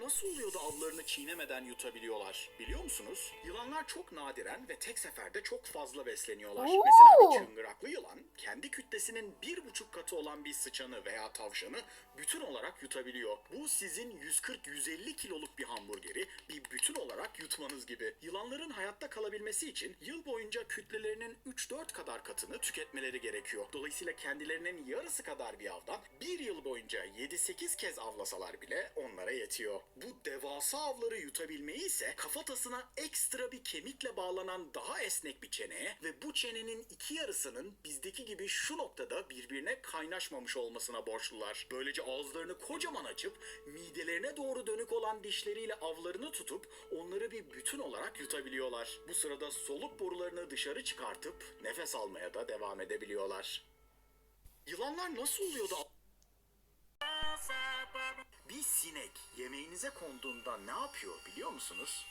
Nasıl oluyor da avlarını çiğnemeden yutabiliyorlar? Biliyor musunuz? Yılanlar çok nadiren ve tek seferde çok fazla besleniyorlar. Oo. Mesela bir yılan kütlesinin bir buçuk katı olan bir sıçanı veya tavşanı bütün olarak yutabiliyor. Bu sizin 140-150 kiloluk bir hamburgeri bir bütün olarak yutmanız gibi. Yılanların hayatta kalabilmesi için yıl boyunca kütlelerinin 3-4 kadar katını tüketmeleri gerekiyor. Dolayısıyla kendilerinin yarısı kadar bir avdan bir yıl boyunca 7-8 kez avlasalar bile onlara yetiyor. Bu devasa avları yutabilmeyi ise kafatasına ekstra bir kemikle bağlanan daha esnek bir çeneye ve bu çenenin iki yarısının bizdeki gibi şu noktada birbirine kaynaşmamış olmasına borçlular. Böylece ağızlarını kocaman açıp midelerine doğru dönük olan dişleriyle avlarını tutup onları bir bütün olarak yutabiliyorlar. Bu sırada soluk borularını dışarı çıkartıp nefes almaya da devam edebiliyorlar. Yılanlar nasıl oluyor da bir sinek yemeğinize konduğunda ne yapıyor biliyor musunuz?